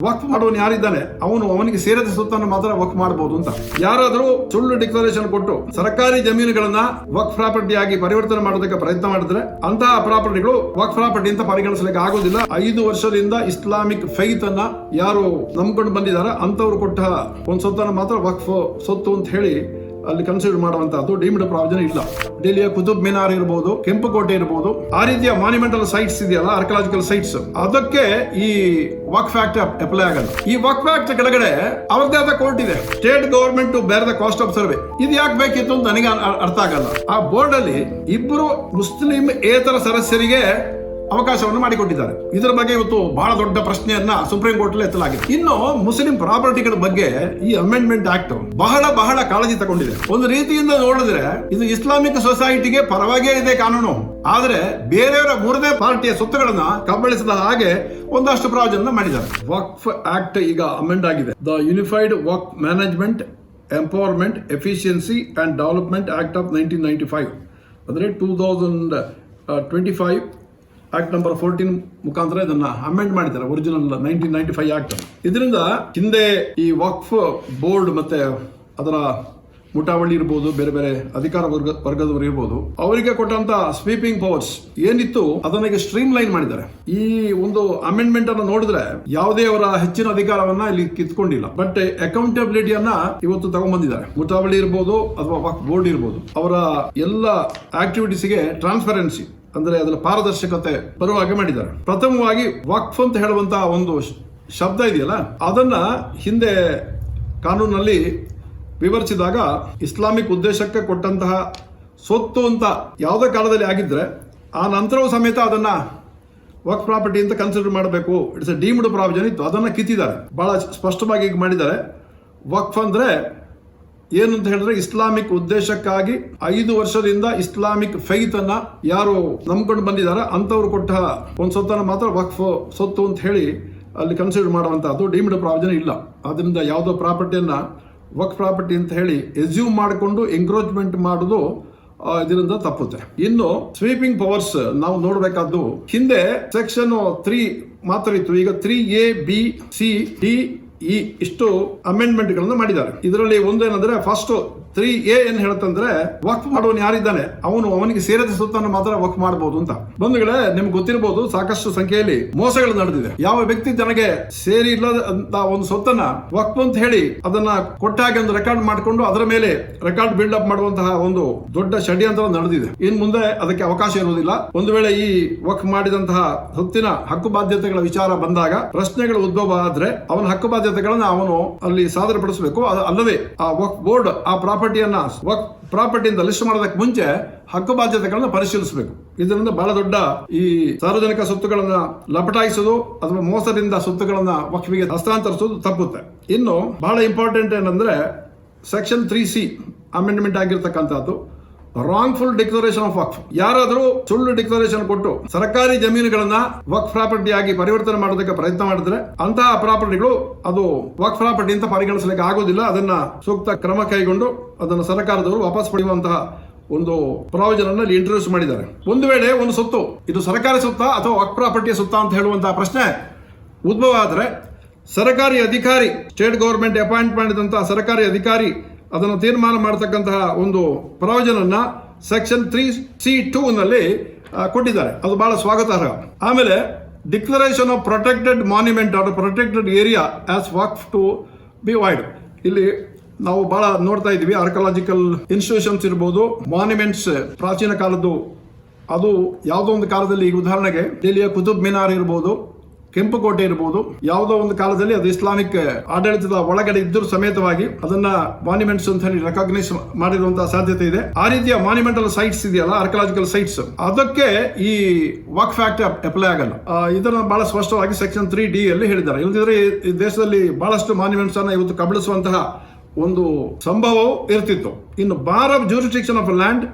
ವಕ್ಫ್ ಮಾಡೋನು ಯಾರಿದ್ದಾನೆ? ಅವನು ಅವನಿಗೆ ಸೇರಿದ ಸುತ್ತನ್ನು ಮಾತ್ರ ವಕ್ ಮಾಡಬಹುದು ಅಂತ. ಯಾರಾದರೂ ಸುಳ್ಳು ಡಿಕ್ಲರೇಷನ್ ಕೊಟ್ಟು ಸರ್ಕಾರಿ ಜಮೀನುಗಳನ್ನ ವಕ್ ಪ್ರಾಪರ್ಟಿ ಆಗಿ ಪರಿವರ್ತನೆ ಮಾಡೋದಕ್ಕೆ ಪ್ರಯತ್ನ ಮಾಡಿದ್ರೆ ಅಂತಹ ಪ್ರಾಪರ್ಟಿಗಳು ವಕ್ ಪ್ರಾಪರ್ಟಿ ಅಂತ ಪರಿಗಣಿಸಲಿಕ್ಕೆ ಆಗೋದಿಲ್ಲ ಐದು ವರ್ಷದಿಂದ ಇಸ್ಲಾಮಿಕ್ ಫೈತ್ ಅನ್ನ ಯಾರು ನಂಬ್ಕೊಂಡು ಬಂದಿದ್ದಾರೆ ಅಂತವ್ರು ಕೊಟ್ಟ ಒಂದು ಸ್ವತ್ತನ್ನು ಮಾತ್ರ ವಕ್ಫ್ ಸೊತ್ತು ಅಂತ ಹೇಳಿ ಅಲ್ಲಿ ಕನ್ಸಿಡರ್ ಮಾಡುವಂತಹದ್ದು ಡೀಮ್ಡ್ ಪ್ರಾವಿಜನ್ ಇಲ್ಲ. ಡೆಲ್ಲಿಯ ಕುತುಬ್ ಮಿನಾರ್ ಇರಬಹುದು ಕೆಂಪುಕೋಟೆ ಇರಬಹುದು ಆ ರೀತಿಯ ಮಾನ್ಯುಮೆಂಟಲ್ ಸೈಟ್ಸ್ ಇದೆಯಲ್ಲ ಆರ್ಕಲಾಜಿಕಲ್ ಸೈಟ್ಸ್ ಅದಕ್ಕೆ ಈ ವಕ್ ಫ್ಯಾಕ್ಟ್ ಅಪ್ಲೈ ಆಗಲ್ಲ. ಈ ವಕ್ ಫ್ಯಾಕ್ಟ್ ಕೆಳಗಡೆ ಅವ್ರದ್ದೇ ಆದ ಕೋರ್ಟ್ ಇದೆ. State government to bear the cost of survey ಇದು ಯಾಕೆ ಬೇಕಿತ್ತು ಅಂತ ನನಗೆ ಅರ್ಥ ಆಗಲ್ಲ. ಆ ಬೋರ್ಡ್ ಅಲ್ಲಿ ಇಬ್ಬರು ಮುಸ್ಲಿಂ ಏತರ ಸದಸ್ಯರಿಗೆ ಅವಕಾಶವನ್ನು ಮಾಡಿಕೊಟ್ಟಿದ್ದಾರೆ. ಇದರ ಬಗ್ಗೆ ಇವತ್ತು ಬಹಳ ದೊಡ್ಡ ಪ್ರಶ್ನೆಯನ್ನ ಸುಪ್ರೀಂ ಕೋರ್ಟ್ ಎತ್ತಲಾಗಿದೆ. ಇನ್ನು ಮುಸ್ಲಿಂ ಪ್ರಾಪರ್ಟಿಗಳ ಬಗ್ಗೆ ಈ ಅಮೆಂಡ್ಮೆಂಟ್ ಆಕ್ಟ್ ಬಹಳ ಬಹಳ ಕಾಳಜಿ ತಗೊಂಡಿದೆ. ಒಂದು ರೀತಿಯಿಂದ ನೋಡಿದ್ರೆ ಇದು ಇಸ್ಲಾಮಿಕ್ ಸೊಸೈಟಿಗೆ ಪರವಾಗಿಯೇ ಇದೆ ಕಾನೂನು. ಆದ್ರೆ ಬೇರೆಯವರ ಮೂರನೇ ಪಾರ್ಟಿಯ ಸ್ವತ್ತುಗಳನ್ನ ಕಬಳಿಸಿದ ಹಾಗೆ ಒಂದಷ್ಟು ಪ್ರಾವಧಾನ ಮಾಡಿದ್ದಾರೆ. ವಕ್ಫ್ ಆಕ್ಟ್ ಈಗ ಅಮೆಂಡ್ ಆಗಿದೆ. The unified Waqf management empowerment efficiency and development act of nineteen ninety five ಅಂದರೆ two thousand twenty five act number fourteen ಮುಖಾಂತರ ಇದನ್ನ ಅಮೆಂಡ್ ಮಾಡಿದ್ದಾರೆ original nineteen ninety five act ಇದರಿಂದ ಹಿಂದೆ ಈ ವಕ್ಫ್ ಬೋರ್ಡ್ ಮತ್ತೆ ಅದರ ಮುಟಾವಳಿ ಇರ್ಬೋದು, ಬೇರೆ ಬೇರೆ ಅಧಿಕಾರ ವರ್ಗ, ವರ್ಗದವರು ಇರ್ಬೋದು, ಅವರಿಗೆ ಕೊಟ್ಟಂತ ಸ್ವೀಪಿಂಗ್ ಪವರ್ಸ್ ಏನಿತ್ತು ಅದನ್ನ ಸ್ಟ್ರೀಮ್ ಲೈನ್ ಮಾಡಿದ್ದಾರೆ. ಈ ಒಂದು ಅಮೆಂಡ್ಮೆಂಟ್ ಅನ್ನು ನೋಡಿದ್ರೆ ಯಾವುದೇ ಅವರ ಹೆಚ್ಚಿನ ಅಧಿಕಾರವನ್ನ ಇಲ್ಲಿ ಕಿತ್ಕೊಂಡಿಲ್ಲ. ಬಟ್ ಅಕೌಂಟಬಿಲಿಟಿಯನ್ನ ಇವತ್ತು ತಗೊಂಡ್ಬಂದಿದ್ದಾರೆ. ಮುಟಾವಳಿ ಇರ್ಬೋದು ಅಥವಾ ವಕ್ ಬೋರ್ಡ್ ಇರ್ಬೋದು, ಅವರ ಎಲ್ಲ ಆಕ್ಟಿವಿಟೀಸ್ಗೆ ಟ್ರಾನ್ಸ್ಪರೆನ್ಸಿ ಅಂದ್ರೆ ಅದರ ಪಾರದರ್ಶಕತೆ ಬರುವ ಹಾಗೆ ಮಾಡಿದ್ದಾರೆ. ಪ್ರಥಮವಾಗಿ ವಕ್ಫ್ ಅಂತ ಹೇಳುವಂತಹ ಒಂದು ಶಬ್ದ ಇದೆಯಲ್ಲ, ಅದನ್ನ ಹಿಂದೆ ಕಾನೂನಲ್ಲಿ ವಿವರಿಸಿದಾಗ ಇಸ್ಲಾಮಿಕ್ ಉದ್ದೇಶಕ್ಕೆ ಕೊಟ್ಟಂತಹ ಸ್ವತ್ತು ಅಂತ ಯಾವುದೇ ಕಾಲದಲ್ಲಿ ಆಗಿದ್ರೆ ಆ ನಂತರವೂ ಸಮೇತ ಅದನ್ನ ವಕ್ ಪ್ರಾಪರ್ಟಿ ಅಂತ ಕನ್ಸಿಡರ್ ಮಾಡಬೇಕು. ಇಟ್ಸ್ ಎ ಡೀಮ್ಡ್ ಪ್ರಾವಿಜನ್ ಇತ್ತು. ಅದನ್ನ ಕಿತ್ತಿದ್ದಾರೆ. ಬಹಳ ಸ್ಪಷ್ಟವಾಗಿ ಈಗ ಮಾಡಿದ್ದಾರೆ. ವಕ್ಫ್ ಅಂದ್ರೆ ಏನು ಅಂತ ಹೇಳಿದ್ರೆ ಇಸ್ಲಾಮಿಕ್ ಉದ್ದೇಶಕ್ಕಾಗಿ ಐದು ವರ್ಷದಿಂದ ಇಸ್ಲಾಮಿಕ್ ಫೈತ್ ಅನ್ನ ಯಾರು ನಂಬ್ಕೊಂಡು ಬಂದಿದ್ದಾರೆ ಅಂತವ್ರು ಕೊಟ್ಟ ಒಂದು ಸ್ವತ್ತನ್ನು ಮಾತ್ರ ವಕ್ಫ್ ಸೊತ್ತು ಅಂತ ಹೇಳಿ ಅಲ್ಲಿ ಕನ್ಸಿಡರ್ ಮಾಡುವಂತಹದ್ದು. ಡೀಮ್ಡ್ ಪ್ರಾವಿಜನ್ ಇಲ್ಲ. ಅದರಿಂದ ಯಾವುದೋ ಪ್ರಾಪರ್ಟಿಯನ್ನ ವಕ್ ಪ್ರಾಪರ್ಟಿ ಅಂತ ಹೇಳಿ ಎಸ್ಯೂಮ್ ಮಾಡಿಕೊಂಡು ಎಂಕ್ರೋಚ್ಮೆಂಟ್ ಮಾಡೋದು ಇದರಿಂದ ತಪ್ಪುತ್ತೆ. ಇನ್ನು ಸ್ವೀಪಿಂಗ್ ಪವರ್ಸ್ ನಾವು ನೋಡಬೇಕಾದ್ದು, ಹಿಂದೆ ಸೆಕ್ಷನ್ ತ್ರೀ ಮಾತ್ರ ಇತ್ತು. ಈಗ three A B C D E ಇಷ್ಟು ಅಮೆಂಡ್ಮೆಂಟ್ಗಳನ್ನು ಮಾಡಿದ್ದಾರೆ. ಇದರಲ್ಲಿ ಒಂದು ಏನಂದ್ರೆ ಫಸ್ಟ್ ತ್ರೀ ಎ ಏನ್ ಹೇಳುತ್ತಂದ್ರೆ ವಕ್ ಮಾಡುವನು ಯಾರಿದ್ದಾನೆ, ಅವನು ಅವನಿಗೆ ಸೇರಿದ ಸುತ್ತನ್ನು ಮಾತ್ರ ವಕ್ ಮಾಡಬಹುದು ಅಂತ. ಬಂಧುಗಳೇ, ನಿಮ್ಗೆ ಗೊತ್ತಿರಬಹುದು ಸಾಕಷ್ಟು ಸಂಖ್ಯೆಯಲ್ಲಿ ಮೋಸಗಳು ನಡೆದಿದೆ. ಯಾವ ವ್ಯಕ್ತಿ ತನಗೆ ಸೇರಿ ಇಲ್ಲದ ಒಂದು ಸೊತ್ತನ್ನ ವಕ್ ಅಂತ ಹೇಳಿ ಅದನ್ನ ಕೊಟ್ಟಾಗಿ ಒಂದು ರೆಕಾರ್ಡ್ ಮಾಡಿಕೊಂಡು ಅದರ ಮೇಲೆ ರೆಕಾರ್ಡ್ ಬಿಲ್ಡ್ ಅಪ್ ಮಾಡುವಂತಹ ಒಂದು ದೊಡ್ಡ ಷಡ್ಯಂತ್ರ ನಡೆದಿದೆ. ಇನ್ ಮುಂದೆ ಅದಕ್ಕೆ ಅವಕಾಶ ಇರುವುದಿಲ್ಲ. ಒಂದು ವೇಳೆ ಈ ವಕ್ ಮಾಡಿದಂತಹ ಸ್ವತ್ತಿನ ಹಕ್ಕು ಬಾಧ್ಯತೆಗಳ ವಿಚಾರ ಬಂದಾಗ, ಪ್ರಶ್ನೆಗಳು ಉದ್ಭವ ಆದ್ರೆ ಅವನ ಹಕ್ಕು ಬಾಧ್ಯತೆಗಳನ್ನ ಅವನು ಅಲ್ಲಿ ಸಾದರಪಡಿಸಬೇಕು. ಅಲ್ಲದೆ ಆ ವಕ್ ಬೋರ್ಡ್ ಆ ಪ್ರಾಪರ್ಟಿಯನ್ನ ಪ್ರಾಪರ್ಟಿಯಿಂದ ಲಿಸ್ಟ್ ಮಾಡೋದಕ್ಕೆ ಮುಂಚೆ ಹಕ್ಕು ಬಾಧ್ಯತೆಗಳನ್ನು ಪರಿಶೀಲಿಸಬೇಕು. ಇದರಿಂದ ಬಹಳ ದೊಡ್ಡ ಈ ಸಾರ್ವಜನಿಕ ಸ್ವತ್ತುಗಳನ್ನ ಲಪಟಾಯಿಸೋದು ಅಥವಾ ಮೋಸದಿಂದ ಸ್ವತ್ತುಗಳನ್ನ ವಕ್ಫಿಗೆ ಹಸ್ತಾಂತರಿಸೋದು ತಪ್ಪುತ್ತೆ. ಇನ್ನು ಬಹಳ ಇಂಪಾರ್ಟೆಂಟ್ ಏನಂದ್ರೆ ಸೆಕ್ಷನ್ ತ್ರೀ ಸಿ ಅಮೆಂಡ್ಮೆಂಟ್ ಆಗಿರ್ತಕ್ಕಂಥದ್ದು. ರಾಂಗ್ಫುಲ್ ಡಿಕ್ಲರೇಷನ್ ಆಫ್ ವಕ್ಫ್ ಯಾರಾದರೂ ಸುಳ್ಳು ಡಿಕ್ಲರೇಷನ್ ಕೊಟ್ಟು ಸರ್ಕಾರಿ ಜಮೀನುಗಳನ್ನ ವಕ್ ಪ್ರಾಪರ್ಟಿ ಆಗಿ ಪರಿವರ್ತನೆ ಮಾಡೋದಕ್ಕೆ ಪ್ರಯತ್ನ ಮಾಡಿದ್ರೆ ಅಂತಹ ಪ್ರಾಪರ್ಟಿಗಳು ಅದು ವಕ್ ಪ್ರಾಪರ್ಟಿ ಅಂತ ಪರಿಗಣಿಸಲಿಕ್ಕೆ ಆಗೋದಿಲ್ಲ. ಅದನ್ನ ಸೂಕ್ತ ಕ್ರಮ ಕೈಗೊಂಡು ಅದನ್ನು ಸರ್ಕಾರದವರು ವಾಪಸ್ ಪಡೆಯುವಂತಹ ಒಂದು ಪ್ರಾವಿಜನ್ ಅನ್ನು ಇಂಟ್ರೊಡ್ಯೂಸ್ ಮಾಡಿದ್ದಾರೆ. ಒಂದು ವೇಳೆ ಒಂದು ಸೊತ್ತು, ಇದು ಸರ್ಕಾರಿ ಸುತ್ತ ಅಥವಾ ವಕ್ ಪ್ರಾಪರ್ಟಿಯ ಸುತ್ತ ಅಂತ ಹೇಳುವಂತಹ ಪ್ರಶ್ನೆ ಉದ್ಭವ ಆದರೆ ಸರ್ಕಾರಿ ಅಧಿಕಾರಿ ಸ್ಟೇಟ್ ಗೌರ್ಮೆಂಟ್ ಅಪಾಯಿಂಟ್ ಮಾಡಿದಂತಹ ಸರ್ಕಾರಿ ಅಧಿಕಾರಿ ಅದನ್ನು ತೀರ್ಮಾನ ಮಾಡತಕ್ಕಂತಹ ಒಂದು provision section three C two ನಲ್ಲಿ ಕೊಟ್ಟಿದ್ದಾರೆ. ಅದು ಬಹಳ ಸ್ವಾಗತಾರ್ಹ. ಆಮೇಲೆ declaration of protected monument or protected area as Waqf to be void ಇಲ್ಲಿ ನಾವು ಬಹಳ ನೋಡ್ತಾ ಇದ್ದೀವಿ ಆರ್ಕಲಾಜಿಕಲ್ ಇನ್ಸ್ಟಿಟ್ಯೂಷನ್ಸ್ ಇರ್ಬೋದು ಮಾನ್ಯುಮೆಂಟ್ಸ್ ಪ್ರಾಚೀನ ಕಾಲದ್ದು. ಅದು ಯಾವುದೋ ಒಂದು ಕಾಲದಲ್ಲಿ ಈಗ ಉದಾಹರಣೆಗೆ ಡೆಲ್ಲಿಯ ಕುತುಬ್ ಮಿನಾರ್ ಇರ್ಬೋದು. ಕೆಂಪುಕೋಟೆ ಇರಬಹುದು ಯಾವುದೋ ಒಂದು ಕಾಲದಲ್ಲಿ ಅದು ಇಸ್ಲಾಮಿಕ್ ಆಡಳಿತದ ಒಳಗಡೆ ಇದ್ದರೂ ಸಮೇತವಾಗಿ ಅದನ್ನ ಮಾನ್ಯುಮೆಂಟ್ಸ್ ಅಂತ ಹೇಳಿ ರೆಕಾಗ್ನೈಸ್ ಮಾಡಿರುವಂತಹ ಸಾಧ್ಯತೆ ಇದೆ. ಆ ರೀತಿಯ ಮಾನ್ಯುಮೆಂಟಲ್ ಸೈಟ್ಸ್ ಇದೆಯಲ್ಲ ಆರ್ಕಲಾಜಿಕಲ್ ಸೈಟ್ಸ್ ಅದಕ್ಕೆ ಈ ವಕ್ ಫ್ಯಾಕ್ಟ್ ಅಪ್ಲೈ ಆಗಲ್ಲ. ಇದನ್ನ ಬಹಳ ಸ್ಪಷ್ಟವಾಗಿ ಸೆಕ್ಷನ್ ತ್ರೀ ಡಿ ಅಲ್ಲಿ ಹೇಳಿದ್ದಾರೆ. ಇಲ್ಲದಿದ್ರೆ ಈ- ದೇಶದಲ್ಲಿ ಬಹಳಷ್ಟು ಮಾನ್ಯುಮೆಂಟ್ಸ್ ಅನ್ನ ಇವತ್ತು ಕಬಳಿಸುವಂತಹ ಒಂದು ಸಂಭವವು ಇರ್ತಿತ್ತು. ಇನ್ನು bar of jurisdiction of land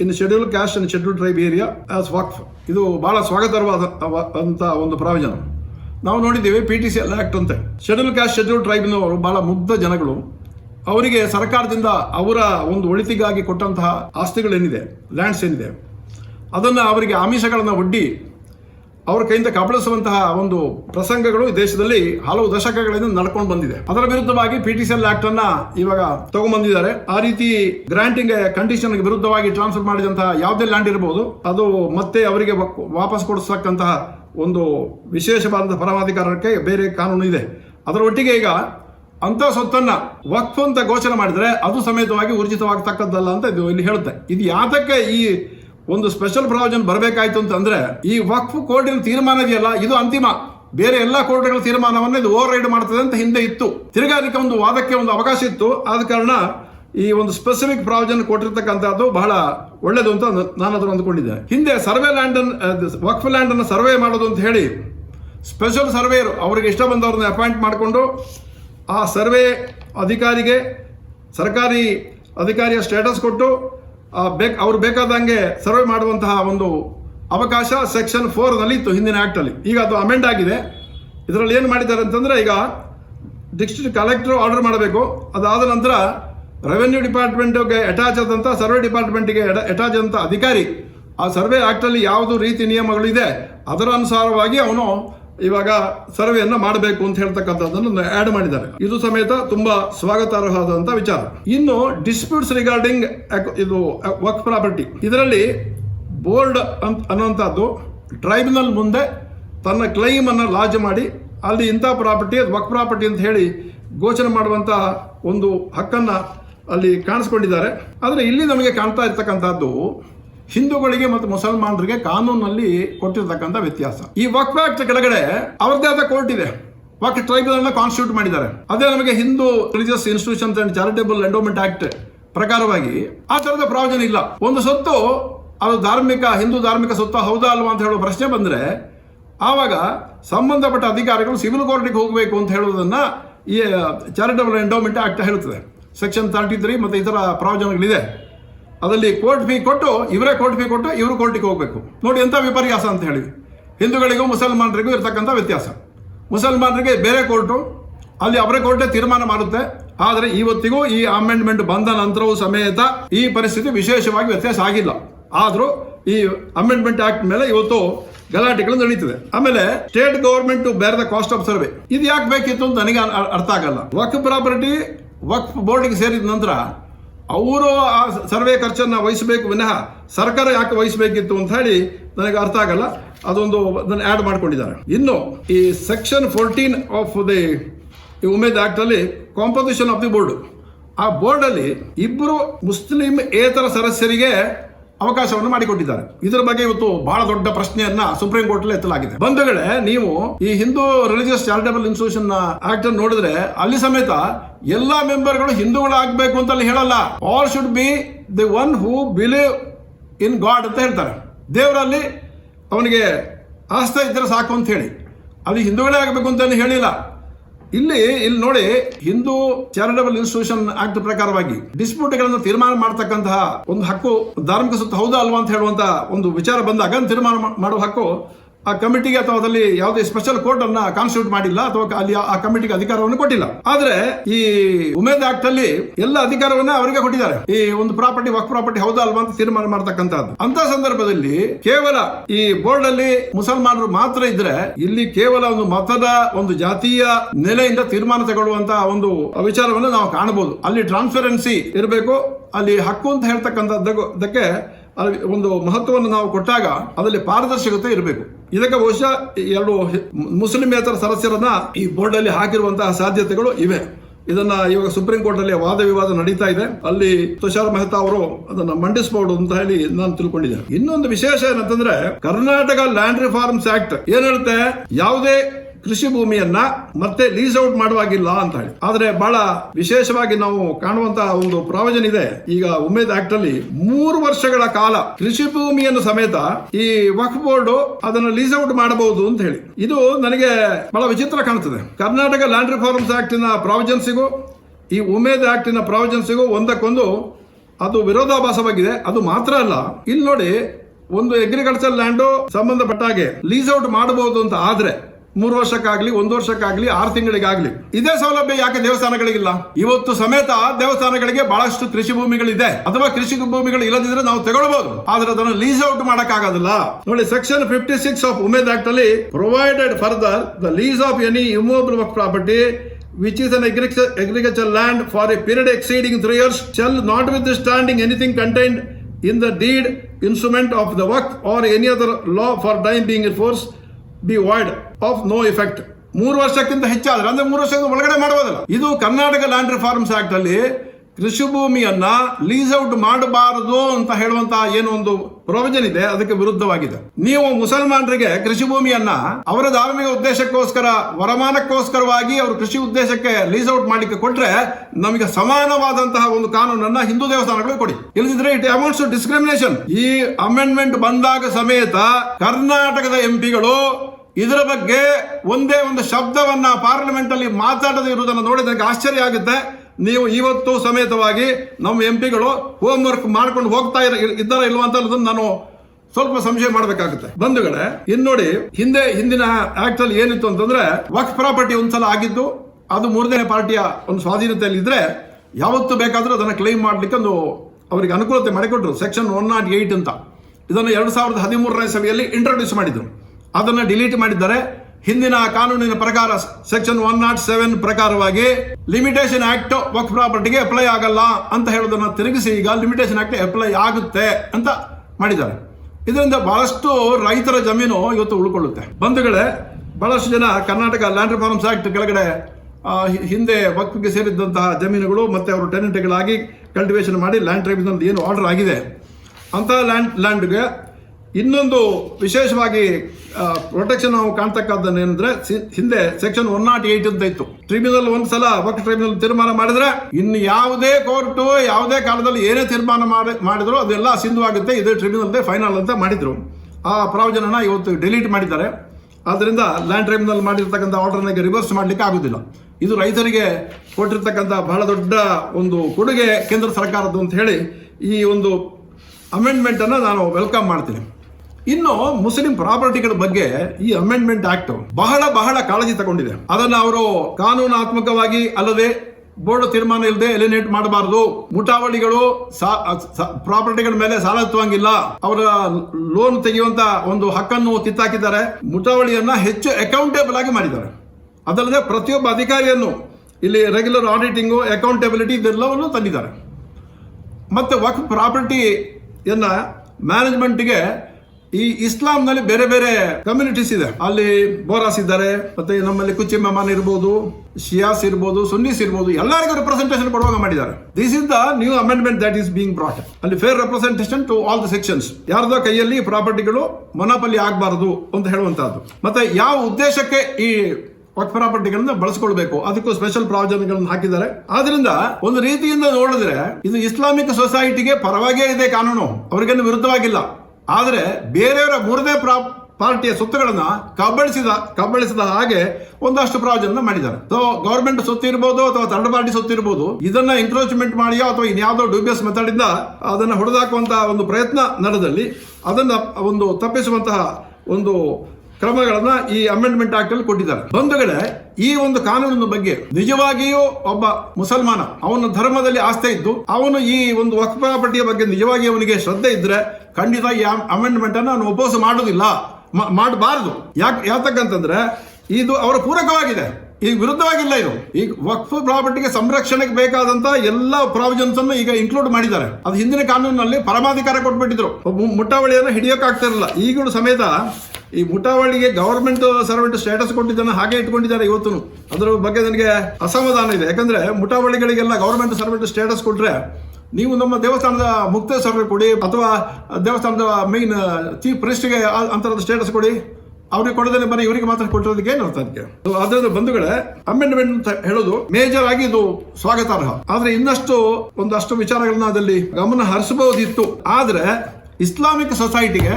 in schedule caste and schedule tribe area as Waqf ಇದು ಬಹಳ ಸ್ವಾಗತಾರ್ಹವಾದ ಅಂತ ಒಂದು ಪ್ರಾವಿಜನ್. ನಾವು ನೋಡಿದ್ದೀವಿ P T C L act ಅಂತೆ. ಶೆಡ್ಯೂಲ್ ಕ್ಯಾಸ್ಟ್ ಶೆಡ್ಯೂಲ್ ಟ್ರೈಬ್ನವರು ಬಹಳ ಮುಗ್ಧ ಜನಗಳು. ಅವರಿಗೆ ಸರ್ಕಾರದಿಂದ ಅವರ ಒಂದು ಒಳಿತಿಗಾಗಿ ಕೊಟ್ಟಂತಹ ಆಸ್ತಿಗಳೇನಿದೆ ಲ್ಯಾಂಡ್ಸ್ ಏನಿದೆ, ಅದನ್ನು ಅವರಿಗೆ ಆಮಿಷಗಳನ್ನು ಒಡ್ಡಿ ಅವರ ಕೈಯಿಂದ ಕಬಳಿಸುವಂತಹ ಒಂದು ಪ್ರಸಂಗಗಳು ದೇಶದಲ್ಲಿ ಹಲವು ದಶಕಗಳಿಂದ ನಡ್ಕೊಂಡು ಬಂದಿದೆ. ಅದರ ವಿರುದ್ಧವಾಗಿ P T C L act ಅನ್ನ ಇವಾಗ ತಗೊಂಡ್ಬಂದಿದ್ದಾರೆ ಆ ರೀತಿ ಗ್ರಾಂಟಿಂಗ್ ಕಂಡೀಷನ್ ವಿರುದ್ಧವಾಗಿ ಟ್ರಾನ್ಸ್ಫರ್ ಮಾಡಿದಂತಹ ಯಾವುದೇ ಲ್ಯಾಂಡ್ ಇರಬಹುದು ಅದು ಮತ್ತೆ ಅವರಿಗೆ ವಾಪಸ್ ಕೊಡಿಸ್ತಕ್ಕಂತಹ ಒಂದು ವಿಶೇಷವಾದ ಪರಮಾಧಿಕಾರಕ್ಕೆ ಬೇರೆ ಕಾನೂನು ಇದೆ. ಅದರ ಒಟ್ಟಿಗೆ ಈಗ ಅಂತ ಸೊತ್ತನ್ನ ವಕ್ಫ್ ಅಂತ ಘೋಷಣೆ ಮಾಡಿದರೆ ಅದು ಸಮೇತವಾಗಿ ಊರ್ಜಿತವಾಗತಕ್ಕದ್ದಲ್ಲ ಅಂತ ಇದು ಇಲ್ಲಿ ಹೇಳುತ್ತೆ. ಇದು ಯಾತಕ್ಕೆ ಈ ಒಂದು ಸ್ಪೆಷಲ್ ಪ್ರಾವಿಜನ್ ಬರಬೇಕಾಯ್ತು ಅಂತಂದ್ರೆ ಈ ವಕ್ಫ್ ಕೋರ್ಟಿನ ತೀರ್ಮಾನ ಇದೆಯಲ್ಲ, ಇದು ಅಂತಿಮ. ಬೇರೆ ಎಲ್ಲ ಕೋರ್ಟ್ಗಳ ತೀರ್ಮಾನವನ್ನು ಇದು ಓವರ್ ರೈಡ್ ಮಾಡ್ತದೆ ಅಂತ ಹಿಂದೆ ಇತ್ತು. ತಿರುಗಾದಕ್ಕೆ ಒಂದು ವಾದಕ್ಕೆ ಒಂದು ಅವಕಾಶ ಇತ್ತು. ಆದ ಕಾರಣ ಈ ಒಂದು ಸ್ಪೆಸಿಫಿಕ್ ಪ್ರಾವಿಜನ್ ಕೊಟ್ಟಿರ್ತಕ್ಕಂಥದ್ದು ಬಹಳ ಒಳ್ಳೆಯದು ಅಂತ ನಾನು ಅದನ್ನು ಅಂದ್ಕೊಂಡಿದ್ದೆ. ಹಿಂದೆ ಸರ್ವೆ ಲ್ಯಾಂಡನ್ನು ವಕ್ಫ್ ಲ್ಯಾಂಡ್ ಅನ್ನು ಸರ್ವೆ ಮಾಡೋದು ಅಂತ ಹೇಳಿ ಸ್ಪೆಷಲ್ ಸರ್ವೇರು ಅವರಿಗೆ ಇಷ್ಟ ಬಂದವ್ರನ್ನ ಅಪಾಯಿಂಟ್ ಮಾಡಿಕೊಂಡು ಆ ಸರ್ವೆ ಅಧಿಕಾರಿಗೆ ಸರ್ಕಾರಿ ಅಧಿಕಾರಿಯ ಸ್ಟೇಟಸ್ ಕೊಟ್ಟು ಬೇಕ್ ಅವ್ರು ಬೇಕಾದಂಗೆ ಸರ್ವೆ ಮಾಡುವಂತಹ ಒಂದು ಅವಕಾಶ ಸೆಕ್ಷನ್ ಫೋರ್ನಲ್ಲಿ ಇತ್ತು ಹಿಂದಿನ ಆ್ಯಕ್ಟಲ್ಲಿ ಈಗ ಅದು ಅಮೆಂಡ್ ಆಗಿದೆ. ಇದರಲ್ಲಿ ಏನು ಮಾಡಿದ್ದಾರೆ ಅಂತಂದರೆ ಈಗ ಡಿಸ್ಟ್ರಿಕ್ಟ್ ಕಲೆಕ್ಟರ್ ಆರ್ಡರ್ ಮಾಡಬೇಕು. ಅದಾದ ನಂತರ ರೆವೆನ್ಯೂ ಡಿಪಾರ್ಟ್ಮೆಂಟ್ಗೆ ಅಟ್ಯಾಚ್ ಆದಂಥ ಸರ್ವೆ ಡಿಪಾರ್ಟ್ಮೆಂಟ್ಗೆ ಅಟ್ಯಾಚ್ ಆದಂಥ ಅಧಿಕಾರಿ, ಆ ಸರ್ವೆ ಆ್ಯಕ್ಟಲ್ಲಿ ಯಾವುದು ರೀತಿ ನಿಯಮಗಳಿದೆ, ಅದರ ಅನುಸಾರವಾಗಿ ಅವನು ಇವಾಗ ಸರ್ವೆಯನ್ನು ಮಾಡಬೇಕು ಅಂತ ಹೇಳ್ತಕ್ಕಂಥದ್ದನ್ನು ಆ್ಯಡ್ ಮಾಡಿದ್ದಾರೆ. ಇದು ಸಮೇತ ತುಂಬಾ ಸ್ವಾಗತಾರ್ಹವಾದಂಥ ವಿಚಾರ. ಇನ್ನು ಡಿಸ್ಪ್ಯೂಟ್ಸ್ ರಿಗಾರ್ಡಿಂಗ್ ಇದು ವರ್ಕ್ ಪ್ರಾಪರ್ಟಿ ಇದರಲ್ಲಿ ಬೋರ್ಡ್ ಅಂತ ಅನ್ನುವಂಥದ್ದು ಟ್ರೈಬ್ಯುನಲ್ ಮುಂದೆ ತನ್ನ ಕ್ಲೈಮನ್ನು ಲಾಜ್ ಮಾಡಿ, ಅಲ್ಲಿ ಇಂಥ ಪ್ರಾಪರ್ಟಿ ಅದು ವಕ್ ಪ್ರಾಪರ್ಟಿ ಅಂತ ಹೇಳಿ ಘೋಷಣೆ ಮಾಡುವಂತಹ ಒಂದು ಹಕ್ಕನ್ನು ಅಲ್ಲಿ ಕಾಣಿಸ್ಕೊಂಡಿದ್ದಾರೆ. ಆದರೆ ಇಲ್ಲಿ ನಮಗೆ ಕಾಣ್ತಾ ಇರ್ತಕ್ಕಂಥದ್ದು ಹಿಂದೂಗಳಿಗೆ ಮತ್ತು ಮುಸಲ್ಮಾನರಿಗೆ ಕಾನೂನಲ್ಲಿ ಕೊಟ್ಟಿರತಕ್ಕಂಥ ವ್ಯತ್ಯಾಸ. ಈ ವಕ್ ಆಕ್ಟ್ ಕೆಳಗಡೆ ಅವ್ರದ್ದೇ ಆದ ಕೋರ್ಟ್ ಇದೆ. ವಕ್ ಟ್ರೈಬ್ಯುನಲ್ನ ಕಾನ್ಸ್ಟಿಟ್ಯೂಟ್ ಮಾಡಿದ್ದಾರೆ. ಅದೇ ನಮಗೆ Hindu religious institutions and charitable endowment act ಪ್ರಕಾರವಾಗಿ ಆ ಥರದ ಪ್ರಾವಿಜನ್ ಇಲ್ಲ. ಒಂದು ಸೊತ್ತು, ಅದು ಧಾರ್ಮಿಕ, ಹಿಂದೂ ಧಾರ್ಮಿಕ ಸೊತ್ತು ಹೌದಾ ಅಲ್ವಾ ಅಂತ ಹೇಳುವ ಪ್ರಶ್ನೆ ಬಂದರೆ ಆವಾಗ ಸಂಬಂಧಪಟ್ಟ ಅಧಿಕಾರಿಗಳು ಸಿವಿಲ್ ಕೋರ್ಟಿಗೆ ಹೋಗಬೇಕು ಅಂತ ಹೇಳೋದನ್ನು ಈ, ಚಾರಿಟಬಲ್ ಎಂಡೋಮೆಂಟ್ ಆಕ್ಟ್ ಹೇಳುತ್ತದೆ. ಸೆಕ್ಷನ್ ತರ್ಟಿ ತ್ರೀ ಮತ್ತು ಇತರ ಪ್ರಯೋಜನಗಳಿದೆ ಅದರಲ್ಲಿ ಕೋರ್ಟ್ ಫೀ ಕೊಟ್ಟು, ಇವರೇ ಕೋರ್ಟ್ ಫೀ ಕೊಟ್ಟು ಇವರು ಕೋರ್ಟಿಗೆ ಹೋಗಬೇಕು. ನೋಡಿ ಎಂಥ ವಿಪರ್ಯಾಸ ಅಂತ ಹೇಳಿದ್ವಿ ಹಿಂದೂಗಳಿಗೂ ಮುಸಲ್ಮಾನರಿಗೂ ಇರತಕ್ಕಂಥ ವ್ಯತ್ಯಾಸ. ಮುಸಲ್ಮಾನರಿಗೆ ಬೇರೆ ಕೋರ್ಟು ಅಲ್ಲಿ ಅವರ ಕೋರ್ಟೇ ತೀರ್ಮಾನ ಮಾಡುತ್ತೆ. ಆದರೆ ಇವತ್ತಿಗೂ ಈ ಅಮೆಂಡ್ಮೆಂಟ್ ಬಂದ ನಂತರವೂ ಸಮೇತ ಈ ಪರಿಸ್ಥಿತಿ ವಿಶೇಷವಾಗಿ ವ್ಯತ್ಯಾಸ ಆಗಿಲ್ಲ. ಆದರೂ ಈ ಅಮೆಂಡ್ಮೆಂಟ್ ಆಕ್ಟ್ ಮೇಲೆ ಇವತ್ತು ಗಲಾಟೆಗಳು ನಡೀತದೆ. ಆಮೇಲೆ state government to caste of survey ಇದು ಯಾಕೆ ಬೇಕಿತ್ತು ಅಂತ ನನಗೆ ಅರ್ಥ ಆಗಲ್ಲ. ವಕ್ ಪ್ರಾಪರ್ಟಿ ವಕ್ ಬೋರ್ಡಿಗೆ ಸೇರಿದ ನಂತರ ಅವರು ಆ ಸರ್ವೆ ಖರ್ಚನ್ನು ವಹಿಸಬೇಕು, ವಿನಃ ಸರ್ಕಾರ ಯಾಕೆ ವಹಿಸಬೇಕಿತ್ತು ಅಂತ ಹೇಳಿ ನನಗೆ ಅರ್ಥ ಆಗಲ್ಲ. ಅದೊಂದು ಅದನ್ನು ಆ್ಯಡ್ ಮಾಡ್ಕೊಂಡಿದ್ದಾರೆ. ಇನ್ನು ಈ ಸೆಕ್ಷನ್ ಫೋರ್ಟೀನ್ ಆಫ್ ದಿ ಈ ಉಮೇದ್ ಆಕ್ಟ್ ಅಲ್ಲಿ ಕಾಂಪೋಸಿಷನ್ ಆಫ್ ದಿ ಬೋರ್ಡ್ ಆ ಬೋರ್ಡ್ ಅಲ್ಲಿ ಇಬ್ಬರು ಮುಸ್ಲಿಂ ಏತರ ಸದಸ್ಯರಿಗೆ ಅವಕಾಶವನ್ನು ಮಾಡಿಕೊಟ್ಟಿದ್ದಾರೆ. ಇದರ ಬಗ್ಗೆ ಇವತ್ತು ಬಹಳ ದೊಡ್ಡ ಪ್ರಶ್ನೆಯನ್ನ ಸುಪ್ರೀಂ ಕೋರ್ಟ್ ಎತ್ತಲಾಗಿದೆ. ಬಂಧುಗಳೇ, ನೀವು ಈ Hindu religious charitable institution act ಅನ್ನು ನೋಡಿದ್ರೆ ಅಲ್ಲಿ ಸಮೇತ ಎಲ್ಲಾ ಮೆಂಬರ್ಗಳು ಹಿಂದೂಗಳಾಗಬೇಕು ಅಂತ ಅಲ್ಲಿ ಹೇಳಲ್ಲ. All should be the one who believe in God ಅಂತ ಹೇಳ್ತಾರೆ. ದೇವರಲ್ಲಿ ಅವನಿಗೆ ಆಸ್ತೆ ಇದ್ದರೆ ಸಾಕು ಅಂತ ಹೇಳಿ. ಅಲ್ಲಿ ಹಿಂದೂಗಳೇ ಆಗಬೇಕು ಅಂತ ಹೇಳಿಲ್ಲ. ಇಲ್ಲಿ ಇಲ್ಲಿ ನೋಡಿ, ಹಿಂದೂ ಚಾರಿಟಬಲ್ ಇನ್ಸ್ಟಿಟ್ಯೂಷನ್ ಆಕ್ಟ್ ಪ್ರಕಾರವಾಗಿ ಡಿಸ್ಪ್ಯೂಟ್ಗಳನ್ನು ತೀರ್ಮಾನ ಮಾಡತಕ್ಕಂತಹ ಒಂದು ಹಕ್ಕು ಧಾರ್ಮಿಕ ಸುತ್ತ ಹೌದಾ ಅಲ್ವಾ ಅಂತ ಹೇಳುವಂತಹ ಒಂದು ವಿಚಾರ ಬಂದಾಗ ತೀರ್ಮಾನ ಮಾಡುವ ಹಕ್ಕು ಆ ಕಮಿಟಿಗೆ ಅಥವಾ ಅದರಲ್ಲಿ ಯಾವುದೇ ಸ್ಪೆಷಲ್ ಕೋರ್ಟ್ ಅನ್ನ ಕಾನ್ಸ್ಟಿಟ್ಯೂಟ್ ಮಾಡಿಲ್ಲ ಅಥವಾ ಅಲ್ಲಿ ಆ ಕಮಿಟಿಗೆ ಅಧಿಕಾರವನ್ನು ಕೊಟ್ಟಿಲ್ಲ. ಆದ್ರೆ ಈ ಉಮೇದ್ ಆಕ್ಟ್ ಅಲ್ಲಿ ಎಲ್ಲ ಅಧಿಕಾರವನ್ನ ಅವರಿಗೆ ಕೊಟ್ಟಿದ್ದಾರೆ. ಈ ಒಂದು ಪ್ರಾಪರ್ಟಿ ವಕ್ ಪ್ರಾಪರ್ಟಿ ಹೌದಾ ಅಲ್ವಾ ಅಂತ ತೀರ್ಮಾನ ಮಾಡತಕ್ಕಂತದ್ದು ಅಂತ ಸಂದರ್ಭದಲ್ಲಿ ಕೇವಲ ಈ ಬೋರ್ಡ್ ಅಲ್ಲಿ ಮುಸಲ್ಮಾನರು ಮಾತ್ರ ಇದ್ರೆ ಇಲ್ಲಿ ಕೇವಲ ಒಂದು ಮತದ ಒಂದು ಜಾತಿಯ ನೆಲೆಯಿಂದ ತೀರ್ಮಾನ ತಗೊಳ್ಳುವಂತಹ ಒಂದು ವಿಚಾರವನ್ನು ನಾವು ಕಾಣಬಹುದು. ಅಲ್ಲಿ ಟ್ರಾನ್ಸ್ಪರೆನ್ಸಿ ಇರಬೇಕು, ಅಲ್ಲಿ ಹಕ್ಕು ಅಂತ ಹೇಳ್ತಕ್ಕಂಥದ್ದಕ್ಕೆ ಒಂದು ಮಹತ್ವವನ್ನು ನಾವು ಕೊಟ್ಟಾಗ ಅದರಲ್ಲಿ ಪಾರದರ್ಶಕತೆ ಇರಬೇಕು. ಇದಕ್ಕೆ ಬಹುಶಃ ಎರಡು ಮುಸ್ಲಿಮೇತರ ಸದಸ್ಯರನ್ನ ಈ ಬೋರ್ಡ್ ಅಲ್ಲಿ ಹಾಕಿರುವಂತಹ ಸಾಧ್ಯತೆಗಳು ಇವೆ. ಇದನ್ನ ಇವಾಗ ಸುಪ್ರೀಂ ಕೋರ್ಟ್ ಅಲ್ಲಿ ವಾದ ವಿವಾದ ನಡೀತಾ ಇದೆ. ಅಲ್ಲಿ ತುಷಾರ್ ಮೆಹ್ತಾ ಅವರು ಅದನ್ನ ಮಂಡಿಸಬಹುದು ಅಂತ ಹೇಳಿ ನಾನು ತಿಳ್ಕೊಂಡಿದ್ದೇನೆ. ಇನ್ನೊಂದು ವಿಶೇಷ ಏನಂತಂದ್ರೆ ಕರ್ನಾಟಕ ಲ್ಯಾಂಡ್ ರಿಫಾರ್ಮ್ಸ್ ಆಕ್ಟ್ ಏನ್ ಹೇಳುತ್ತೆ? ಯಾವುದೇ ಕೃಷಿ ಭೂಮಿಯನ್ನ ಮತ್ತೆ ಲೀಸ್ ಔಟ್ ಮಾಡುವಾಗಿಲ್ಲ ಅಂತ ಹೇಳಿ. ಆದ್ರೆ ಬಹಳ ವಿಶೇಷವಾಗಿ ನಾವು ಕಾಣುವಂತಹ ಒಂದು ಪ್ರಾವಿಜನ್ ಇದೆ. ಈಗ ಉಮೇದ್ ಆಕ್ಟ್ ಅಲ್ಲಿ ಮೂರು ವರ್ಷಗಳ ಕಾಲ ಕೃಷಿ ಭೂಮಿಯನ್ನು ಸಮೇತ ಈ ವಕ್ ಬೋರ್ಡ್ ಅದನ್ನು ಲೀಸ್ ಔಟ್ ಮಾಡಬಹುದು ಅಂತ ಹೇಳಿ. ಇದು ನನಗೆ ಬಹಳ ವಿಚಿತ್ರ ಕಾಣುತ್ತದೆ ಕರ್ನಾಟಕ ಲ್ಯಾಂಡ್ ರಿಫಾರ್ಮ್ಸ್ ಆಕ್ಟಿನ ಪ್ರಾವಿಜನ್ಸಿಗೂ ಈ ಉಮೇದ್ ಆಕ್ಟಿನ ಪ್ರಾವಿಜನ್ಸಿಗೂ ಒಂದಕ್ಕೊಂದು ಅದು ವಿರೋಧಾಭಾಸವಾಗಿದೆ ಅದು ಮಾತ್ರ ಅಲ್ಲ ಇಲ್ಲಿ ನೋಡಿ ಒಂದು ಅಗ್ರಿಕಲ್ಚರ್ ಲ್ಯಾಂಡ್ ಸಂಬಂಧಪಟ್ಟ ಹಾಗೆ ಲೀಸ್ ಔಟ್ ಮಾಡಬಹುದು ಅಂತ ಆದ್ರೆ ಮೂರು ವರ್ಷಕ್ಕಾಗ್ಲಿ ಒಂದು ವರ್ಷಕ್ಕಾಗ್ಲಿ ಆರು ತಿಂಗಳಿಗಾಗಲಿ ಇದೇ ಸೌಲಭ್ಯ ಯಾಕೆ ದೇವಸ್ಥಾನಗಳಿಗಿಲ್ಲ ಇವತ್ತು ಸಮೇತ ದೇವಸ್ಥಾನಗಳಿಗೆ ಬಹಳಷ್ಟು ಕೃಷಿ ಭೂಮಿಗಳಿದೆ ಅಥವಾ ಕೃಷಿ ಭೂಮಿಗಳು ಇಲ್ಲದಿದ್ರೆ ನಾವು ತಗೊಳ್ಬಹುದು ಆದ್ರೆ ಅದನ್ನು ಲೀಸ್ ಔಟ್ ಮಾಡಕ್ಕಾಗೋದಿಲ್ಲ ನೋಡಿ section fifty six of Umeed act ಅಲ್ಲಿ provided further the lease of any immovable property which is an agriculture, agricultural land for a period exceeding three years shall notwithstanding anything contained in the deed instrument of the work or any other law for time being enforced be void of no effect ಮೂರು ವರ್ಷಕ್ಕಿಂತ ಹೆಚ್ಚಾದ್ರೆ, ಅಂದ್ರೆ ಮೂರು ವರ್ಷದ ಒಳಗಡೆ ಮಾಡುವುದಿಲ್ಲ. ಇದು Karnataka land reforms act ಅಲ್ಲಿ ಕೃಷಿ ಭೂಮಿಯನ್ನ ಲೀಸ್ ಔಟ್ ಮಾಡಬಾರದು ಅಂತ ಹೇಳುವಂತಹ ಏನು ಒಂದು ಪ್ರೊವಿಜನ್ ಇದೆ, ಅದಕ್ಕೆ ವಿರುದ್ಧವಾಗಿದೆ. ನೀವು ಮುಸಲ್ಮಾನರಿಗೆ ಕೃಷಿ ಭೂಮಿಯನ್ನ ಅವರ ಧಾರ್ಮಿಕ ಉದ್ದೇಶಕ್ಕೋಸ್ಕರ, ವರಮಾನಕ್ಕೋಸ್ಕರವಾಗಿ ಅವರು ಕೃಷಿ ಉದ್ದೇಶಕ್ಕೆ ಲೀಸ್ ಔಟ್ ಮಾಡಲಿಕ್ಕೆ ಕೊಟ್ರೆ ನಮಗೆ ಸಮಾನವಾದಂತಹ ಒಂದು ಕಾನೂನನ್ನ ಹಿಂದೂ ದೇವಸ್ಥಾನಗಳಿಗೆ ಕೊಡಿ. ಇಲ್ಲದಿದ್ರೆ ಇಟ್ ಅಮೌಂಟ್ಸ್ ಡಿಸ್ಕ್ರಿಮಿನೇಷನ್ ಈ ಅಮೆಂಡ್ಮೆಂಟ್ ಬಂದಾಗ ಸಮೇತ ಕರ್ನಾಟಕದ ಎಂಪಿಗಳು ಇದರ ಬಗ್ಗೆ ಒಂದೇ ಒಂದು ಶಬ್ದವನ್ನ ಪಾರ್ಲಿಮೆಂಟ್ ಅಲ್ಲಿ ಮಾತಾಡದೇ ಇರುವುದನ್ನು ನೋಡಿದಾಗ ಆಶ್ಚರ್ಯ ಆಗುತ್ತೆ. ನೀವು ಇವತ್ತು ಸಮೇತವಾಗಿ ನಮ್ಮ ಎಂಪಿಗಳು ಹೋಮ್ ವರ್ಕ್ ಮಾಡ್ಕೊಂಡು ಹೋಗ್ತಾ ಇದ್ದಾರೆ ಇಲ್ವಾ ಅಂತ ನಾನು ಸ್ವಲ್ಪ ಸಂಶಯ ಮಾಡಬೇಕಾಗುತ್ತೆ. ಬಂಧುಗಳೇ, ಇನ್ ನೋಡಿ, ಹಿಂದೆ, ಹಿಂದಿನ ಆಕ್ಟ್ ಅಲ್ಲಿ ಏನಿತ್ತು ಅಂತಂದ್ರೆ ವಕ್ ಪ್ರಾಪರ್ಟಿ ಒಂದ್ಸಲ ಆಗಿದ್ದು, ಅದು ಮೂರನೇ ಪಾರ್ಟಿಯ ಒಂದು ಸ್ವಾಧೀನತೆಯಲ್ಲಿ ಇದ್ರೆ, ಯಾವತ್ತು ಬೇಕಾದರೂ ಅದನ್ನ ಕ್ಲೈಮ್ ಮಾಡ್ಲಿಕ್ಕೆ ಒಂದು ಅವರಿಗೆ ಅನುಕೂಲತೆ ಮಾಡಿಕೊಟ್ರು. ಸೆಕ್ಷನ್ ಒನ್ ನಾಟ್ ಏಟ್ ಅಂತ. ಇದನ್ನು ಎರಡು ಸಾವಿರದ ಹದಿಮೂರನೇ ಸಭೆಯಲ್ಲಿ ಇಂಟ್ರೊಡ್ಯೂಸ್ ಮಾಡಿದ್ರು. ಅದನ್ನು ಡಿಲೀಟ್ ಮಾಡಿದ್ದಾರೆ. ಹಿಂದಿನ ಕಾನೂನಿನ ಪ್ರಕಾರ ಸೆಕ್ಷನ್ ಒನ್ ನಾಟ್ ಸೆವೆನ್ ಪ್ರಕಾರವಾಗಿ ಲಿಮಿಟೇಷನ್ ಆಕ್ಟ್ ವಕ್ ಪ್ರಾಪರ್ಟಿಗೆ ಅಪ್ಲೈ ಆಗಲ್ಲ ಅಂತ ಹೇಳೋದನ್ನ ತಿರುಗಿಸಿ ಈಗ ಲಿಮಿಟೇಷನ್ ಆಕ್ಟ್ ಅಪ್ಲೈ ಆಗುತ್ತೆ ಅಂತ ಮಾಡಿದ್ದಾರೆ. ಇದರಿಂದ ಬಹಳಷ್ಟು ರೈತರ ಜಮೀನು ಇವತ್ತು ಉಳ್ಕೊಳ್ಳುತ್ತೆ. ಬಂಧುಗಳೇ, ಬಹಳಷ್ಟು ಜನ ಕರ್ನಾಟಕ ಲ್ಯಾಂಡ್ ರಿಫಾರ್ಮ್ಸ್ ಆಕ್ಟ್ ಕೆಳಗಡೆ ಹಿಂದೆ ವಕ್ಫಿಗೆ ಸೇರಿದ್ದಂತಹ ಜಮೀನುಗಳು ಮತ್ತೆ ಅವರು ಟೆನೆಂಟ್ಗಳಾಗಿ ಕಲ್ಟಿವೇಷನ್ ಮಾಡಿ ಲ್ಯಾಂಡ್ ಟ್ರೈಬ್ಯುನಲ್ ಏನು ಆರ್ಡರ್ ಆಗಿದೆ. ಅಂತಹ ಲ್ಯಾಂಡ್ ಲ್ಯಾಂಡ್ಗೆ ಇನ್ನೊಂದು ವಿಶೇಷವಾಗಿ ಪ್ರೊಟೆಕ್ಷನ್ ನಾವು ಕಾಣ್ತಕ್ಕದ್ದನ್ನು ಏನಂದ್ರೆ ಹಿಂದೆ ಸೆಕ್ಷನ್ ಒನ್ ನಾಟ್ ಏಟ್ ಅಂತ ಇತ್ತು. ಟ್ರಿಬ್ಯುನಲ್ ಒಂದ್ಸಲ ಸಲ ವಕ್ ಟ್ರಿಬ್ಯುನಲ್ ತೀರ್ಮಾನ ಮಾಡಿದ್ರೆ, ಇನ್ನು ಯಾವುದೇ ಕೋರ್ಟು ಯಾವುದೇ ಕಾಲದಲ್ಲಿ ಏನೇ ತೀರ್ಮಾನ ಮಾಡಿ, ಮಾಡಿದ್ರು ಅದೆಲ್ಲ ಸಿಂಧುವಾಗುತ್ತೆ, ಇದೇ ಟ್ರಿಬ್ಯುನಲ್ ಫೈನಲ್ ಅಂತ ಮಾಡಿದ್ರು. ಆ ಪ್ರಾವಜನನ ಇವತ್ತು ಡಿಲೀಟ್ ಮಾಡಿದ್ದಾರೆ. ಆದ್ದರಿಂದ ಲ್ಯಾಂಡ್ ಟ್ರೈಬ್ಯುನಲ್ ಮಾಡಿರ್ತಕ್ಕಂಥ ಆರ್ಡರ್ನಾಗೆ ರಿವರ್ಸ್ ಮಾಡಲಿಕ್ಕೆ ಆಗುದಿಲ್ಲ. ಇದು ರೈತರಿಗೆ ಕೊಟ್ಟಿರ್ತಕ್ಕಂಥ ಬಹಳ ದೊಡ್ಡ ಒಂದು ಕೊಡುಗೆ ಕೇಂದ್ರ ಸರ್ಕಾರದ್ದು ಅಂತ ಹೇಳಿ ಈ ಒಂದು ಅಮೆಂಡ್ಮೆಂಟ್ ಅನ್ನ ನಾನು ವೆಲ್ಕಮ್ ಮಾಡ್ತೀನಿ. ಇನ್ನು ಮುಸ್ಲಿಂ ಪ್ರಾಪರ್ಟಿಗಳ ಬಗ್ಗೆ ಈ ಅಮೆಂಡ್ಮೆಂಟ್ ಆಕ್ಟ್ ಬಹಳ ಬಹಳ ಕಾಳಜಿ ತಗೊಂಡಿದೆ. ಅದನ್ನ ಅವರು ಕಾನೂನಾತ್ಮಕವಾಗಿ ಅಲ್ಲದೆ ಬೋರ್ಡ್ ತೀರ್ಮಾನ ಇಲ್ಲದೆ ಎಲಿನೇಟ್ ಮಾಡಬಾರದು. ಮುಟಾವಳಿಗಳು ಪ್ರಾಪರ್ಟಿಗಳ ಮೇಲೆ ಸಾಲ ಎತ್ತುವಂಗಿಲ್ಲ ಅವರ ಲೋನ್ ತೆಗೆಯುವಂತ ಒಂದು ಹಕ್ಕನ್ನು ಕಿತ್ತಾಕಿದ್ದಾರೆ ಮುಟಾವಳಿಯನ್ನ ಹೆಚ್ಚು ಅಕೌಂಟೇಬಲ್ ಆಗಿ ಮಾಡಿದ್ದಾರೆ. ಅದಲ್ಲದೆ ಪ್ರತಿಯೊಬ್ಬ ಅಧಿಕಾರಿಯನ್ನು ಇಲ್ಲಿ ರೆಗ್ಯುಲರ್ ಆಡಿಟಿಂಗು ಅಕೌಂಟೆಬಿಲಿಟಿ ಇದೆಲ್ಲವನ್ನು ತಂದಿದ್ದಾರೆ. ಮತ್ತೆ ವಕ್ ಪ್ರಾಪರ್ಟಿಯನ್ನ ಮ್ಯಾನೇಜ್ಮೆಂಟ್ಗೆ ಈ ಇಸ್ಲಾಂನಲ್ಲಿ ಬೇರೆ ಬೇರೆ ಕಮ್ಯುನಿಟೀಸ್ ಇದೆ. ಅಲ್ಲಿ ಬೋರಾಸ್ ಇದ್ದಾರೆ, ಮತ್ತೆ ನಮ್ಮಲ್ಲಿ ಕುಚ್ಚಿ ಮೆಹಮಾನ್ ಇರ್ಬೋದು, ಶಿಯಾಸ್ ಇರ್ಬೋದು, ಸುನ್ನಿಸ್ ಇರ್ಬೋದು, ಎಲ್ಲರಿಗೂ ರೆಪ್ರೆಸೆಂಟೇಷನ್ ಕೊಡುವಾಗ ಮಾಡಿದ್ದಾರೆ. This is the new amendment that is being brought ಅಲ್ಲಿ fair representation to all the sections ಯಾರ್ದೋ ಕೈಯಲ್ಲಿ ಪ್ರಾಪರ್ಟಿಗಳು ಮೊನಪಲ್ಲಿ ಆಗಬಾರದು ಅಂತ ಹೇಳುವಂತಹದ್ದು. ಮತ್ತೆ ಯಾವ ಉದ್ದೇಶಕ್ಕೆ ಈ ಪ್ರಾಪರ್ಟಿಗಳನ್ನ ಬಳಸ್ಕೊಳ್ಬೇಕು? ಅದಕ್ಕೂ ಸ್ಪೆಷಲ್ ಪ್ರಾವಿಜನ್ಗಳನ್ನು ಹಾಕಿದ್ದಾರೆ. ಆದ್ರಿಂದ ಒಂದು ರೀತಿಯಿಂದ ನೋಡಿದ್ರೆ, ಇದು ಇಸ್ಲಾಮಿಕ್ ಸೊಸೈಟಿಗೆ ಪರವಾಗಿಯೇ ಇದೆ ಕಾನೂನು. ಅವರಿಗೇನು ವಿರುದ್ಧವಾಗಿಲ್ಲ. ಆದ್ರೆ ಬೇರೆಯವರ ಮೂರನೇ ಪ್ರಾ, ಪಾರ್ಟಿಯ ಸೊತ್ತುಗಳನ್ನು ಕಬಳಿಸಿದ ಕಬಳಿಸಿದ ಹಾಗೆ ಒಂದಷ್ಟು ಪ್ರಾವಿಜನ್ ಮಾಡಿದ್ದಾರೆ. ಸೊ ಗೌರ್ಮೆಂಟ್ ಸೊತ್ತು ಇರ್ಬೋದು ಅಥವಾ ಥರ್ಡ್ ಪಾರ್ಟಿ ಸೊತ್ತು ಇರ್ಬೋದು ಇದನ್ನ ಎನ್ಕ್ರೋಚ್ಮೆಂಟ್ ಮಾಡಿಯೋ ಅಥವಾ ಇನ್ಯಾವುದೋ ಡ್ಯೂಬಿಯಸ್ ಮೆಥಡ್ ಇಂದ ಅದನ್ನ ಹೊಡೆದಾಕುವಂತಹ ಒಂದು ಪ್ರಯತ್ನ ನಡೆದಲ್ಲಿ ಅದನ್ನ ಒಂದು ತಪ್ಪಿಸುವಂತಹ ಒಂದು ಕ್ರಮಗಳನ್ನ ಈ ಅಮೆಂಡ್ಮೆಂಟ್ ಆಕ್ಟ್ ಅಲ್ಲಿ ಕೊಟ್ಟಿದ್ದಾರೆ. ಬಂಧುಗಳೇ, ಈ ಒಂದು ಕಾನೂನಿನ ಬಗ್ಗೆ ನಿಜವಾಗಿಯೂ ಒಬ್ಬ ಮುಸಲ್ಮಾನ, ಅವನ ಧರ್ಮದಲ್ಲಿ ಆಸ್ತೆ ಇದ್ದು, ಅವನು ಈ ಒಂದು ವಕ್ ಪ್ರಾಪರ್ಟಿಯ ಬಗ್ಗೆ ನಿಜವಾಗಿ ಅವನಿಗೆ ಶ್ರದ್ಧೆ ಇದ್ರೆ ಖಂಡಿತ ಈ ಅಮೆಂಡ್ಮೆಂಟ್ ಅನ್ನು ಒಪ್ಪೋಸ್ ಮಾಡೋದಿಲ್ಲ ಮ- ಮಾಡಬಾರದು. ಯಾಕೆ ಯಾತಕ್ಕಂತಂದ್ರೆ, ಇದು ಅವರ ಪೂರಕವಾಗಿದೆ. ಈಗ ವಿರುದ್ಧವಾಗಿಲ್ಲ ಇದು. ಈಗ ವಕ್ಫ್ ಪ್ರಾಪರ್ಟಿಗೆ ಸಂರಕ್ಷಣೆಗೆ ಬೇಕಾದಂತ ಎಲ್ಲ ಪ್ರಾವಿಜನ್ಸ್ ಅನ್ನು ಈಗ ಇನ್ಕ್ಲೂಡ್ ಮಾಡಿದ್ದಾರೆ. ಅದು ಹಿಂದಿನ ಕಾನೂನಿನಲ್ಲಿ ಪರಮಾಧಿಕಾರ ಕೊಟ್ಬಿಟ್ಟಿದ್ರು. ಮುಟ್ಟಾವಳಿಯನ್ನು ಹಿಡಿಯೋಕೆ ಆಗ್ತಿರಲಿಲ್ಲ ಈಗಲೂ ಸಮೇತ ಈ ಮುಠಾವಳಿಗೆ ಗವರ್ಮೆಂಟ್ ಸರ್ವೆಂಟ್ ಸ್ಟೇಟಸ್ ಕೊಟ್ಟಿದ್ದಾನೆ ಹಾಗೆ ಇಟ್ಕೊಂಡಿದ್ದಾರೆ ಇವತ್ತು ಅದರ ಬಗ್ಗೆ ನನಗೆ ಅಸಮಾಧಾನ ಇದೆ. ಯಾಕಂದ್ರೆ ಮುಠಾವಳಿಗಳಿಗೆಲ್ಲ ಗವರ್ಮೆಂಟ್ ಸರ್ವೆಂಟ್ ಸ್ಟೇಟಸ್ ಕೊಟ್ರೆ ನೀವು ನಮ್ಮ ದೇವಸ್ಥಾನದ ಮುಕ್ತ ಸರ್ವೆ ಕೊಡಿ, ಅಥವಾ ದೇವಸ್ಥಾನದ ಮೈನ್ ಚೀಫ್ ಪ್ರಿಸ್ಟ್ಗೆ ಅಂತರದ ಸ್ಟೇಟಸ್ ಕೊಡಿ. ಅವ್ರಿಗೆ ಕೊಡದೇ ಬರೀ ಇವರಿಗೆ ಮಾತ್ರ ಕೊಟ್ಟಿರೋದಕ್ಕೆ ಏನು ಅರ್ಥ ಅದಕ್ಕೆ? ಅದರ ಬಂಧುಗಳೇ ಅಮೆಂಡ್ಮೆಂಟ್ ಅಂತ ಹೇಳೋದು ಮೇಜರ್ ಆಗಿ ಇದು ಸ್ವಾಗತಾರ್ಹ. ಆದ್ರೆ ಇನ್ನಷ್ಟು ಒಂದಷ್ಟು ವಿಚಾರಗಳನ್ನ ಅದಲ್ಲಿ ಗಮನ ಹರಿಸಬಹುದಿತ್ತು. ಆದ್ರೆ ಇಸ್ಲಾಮಿಕ್ ಸೊಸೈಟಿಗೆ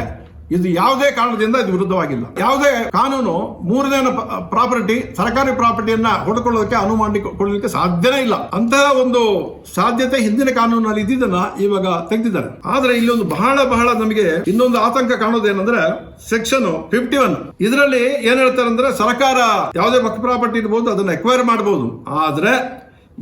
ಇದು ಯಾವುದೇ ಕಾರಣದಿಂದ ಇದು ವಿರುದ್ಧವಾಗಿಲ್ಲ. ಯಾವುದೇ ಕಾನೂನು ಮೂರನೇ ಪ್ರಾಪರ್ಟಿ, ಸರ್ಕಾರಿ ಪ್ರಾಪರ್ಟಿಯನ್ನ ಹೊಡ್ಕೊಳ್ಳೋದಕ್ಕೆ ಅನುವು ಮಾಡಿಕೊಳ್ಳಲಿಕ್ಕೆ ಸಾಧ್ಯನೇ ಇಲ್ಲ. ಅಂತಹ ಒಂದು ಸಾಧ್ಯತೆ ಹಿಂದಿನ ಕಾನೂನಲ್ಲಿ ಇದ್ದಿದ್ದನ್ನ ಇವಾಗ ತೆಗೆದಿದ್ದಾರೆ. ಆದ್ರೆ ಇಲ್ಲಿ ಒಂದು ಬಹಳ ಬಹಳ ನಮಗೆ ಇನ್ನೊಂದು ಆತಂಕ ಕಾಣೋದೇನಂದ್ರೆ ಸೆಕ್ಷನ್ ಫಿಫ್ಟಿ ಒನ್. ಇದರಲ್ಲಿ ಏನ್ ಹೇಳ್ತಾರೆ ಅಂದ್ರೆ ಸರ್ಕಾರ ಯಾವುದೇ ಪ್ರಾಪರ್ಟಿ ಇರ್ಬೋದು, ಅದನ್ನ ಎಕ್ವೈರ್ ಮಾಡಬಹುದು ಆದ್ರೆ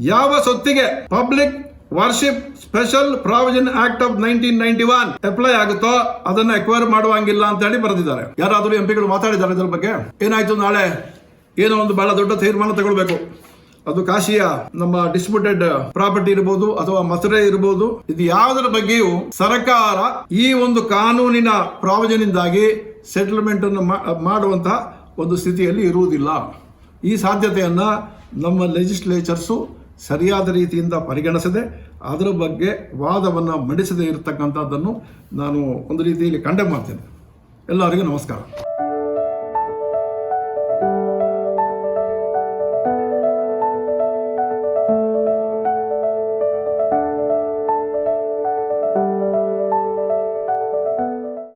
ಯಾವ ಸೊತ್ತಿಗೆ public worship special provision act of nineteen ninety one apply ಆಗುತ್ತೋ ಅದನ್ನ ಎಕ್ವೈರ್ ಮಾಡುವಂಗಿಲ್ಲ ಅಂತ ಹೇಳಿ ಬರೆದಿದ್ದಾರೆ. ಯಾರಾದರೂ ಎಂಪಿಗಳು ಮಾತಾಡಿದ್ದಾರೆ ಇದರ ಬಗ್ಗೆ? ಏನಾಯ್ತು ನಾಳೆ? ಏನೋ ಒಂದು ಬಹಳ ದೊಡ್ಡ ತೀರ್ಮಾನ ತಗೊಳ್ಬೇಕು. ಅದು ಕಾಶಿಯ ನಮ್ಮ ಡಿಸ್ಪ್ಯೂಟೆಡ್ ಪ್ರಾಪರ್ಟಿ ಇರಬಹುದು ಅಥವಾ ಮಸರೆ ಇರಬಹುದು ಇದು ಯಾವುದರ ಬಗ್ಗೆಯೂ ಸರ್ಕಾರ ಈ ಒಂದು ಕಾನೂನಿನ ಪ್ರಾವಿಜನಿಂದಾಗಿ ಸೆಟಲ್ಮೆಂಟ್ ಅನ್ನು ಮಾಡುವಂತಹ ಒಂದು ಸ್ಥಿತಿಯಲ್ಲಿ ಇರುವುದಿಲ್ಲ. ಈ ಸಾಧ್ಯತೆಯನ್ನ ನಮ್ಮ ಲೆಜಿಸ್ಲೇಚರ್ಸು ಸರಿಯಾದ ರೀತಿಯಿಂದ ಪರಿಗಣಿಸದೆ ಅದರ ಬಗ್ಗೆ ವಾದವನ್ನು ಮಂಡಿಸದೇ ಇರತಕ್ಕಂಥದ್ದನ್ನು ನಾನು ಒಂದು ರೀತಿಯಲ್ಲಿ ಕಂಡೆ ಮಾಡ್ತೇನೆ. ಎಲ್ಲರಿಗೂ ನಮಸ್ಕಾರ.